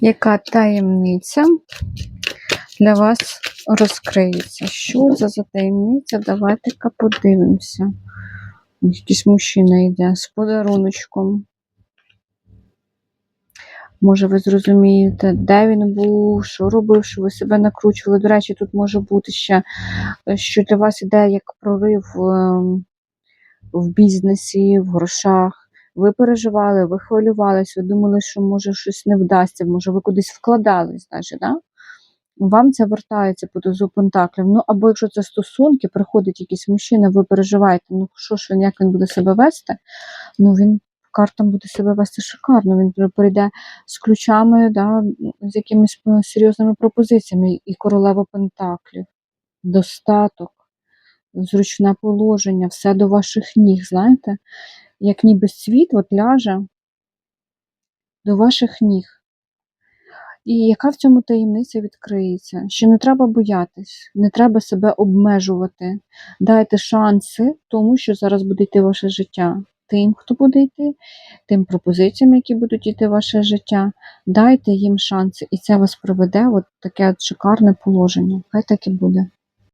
Яка таємниця для вас розкриється? Що це за таємниця? Давайте-ка подивимося. Якийсь мужчина йде з подаруночком. Може, ви зрозумієте, де він був, що робив, що ви себе накручували. До речі, тут може бути ще, е, що для вас іде як прорив ем, в бізнесі, в грошах. Ви переживали, ви хвилювались, ви думали, що може щось не вдасться, може ви кудись вкладались навіть, да? Вам це вертається по дозу пентаклів. Ну, або якщо це стосунки, приходить якийсь мужчина, ви переживаєте, ну що ж він, як він буде себе вести, ну він картам буде себе вести шикарно. Він прийде з ключами, да, з якимись серйозними пропозиціями, і королева пентаклів, достаток, зручне положення, все до ваших ніг, знаєте, як ніби світ от ляже до ваших ніг. І яка в цьому таємниця відкриється? Що не треба боятись, не треба себе обмежувати. Дайте шанси тому, що зараз буде йти ваше життя. Тим, хто буде йти, тим пропозиціям, які будуть йти в ваше життя. Дайте їм шанси, і це вас приведе в таке шикарне положення. Хай так і буде.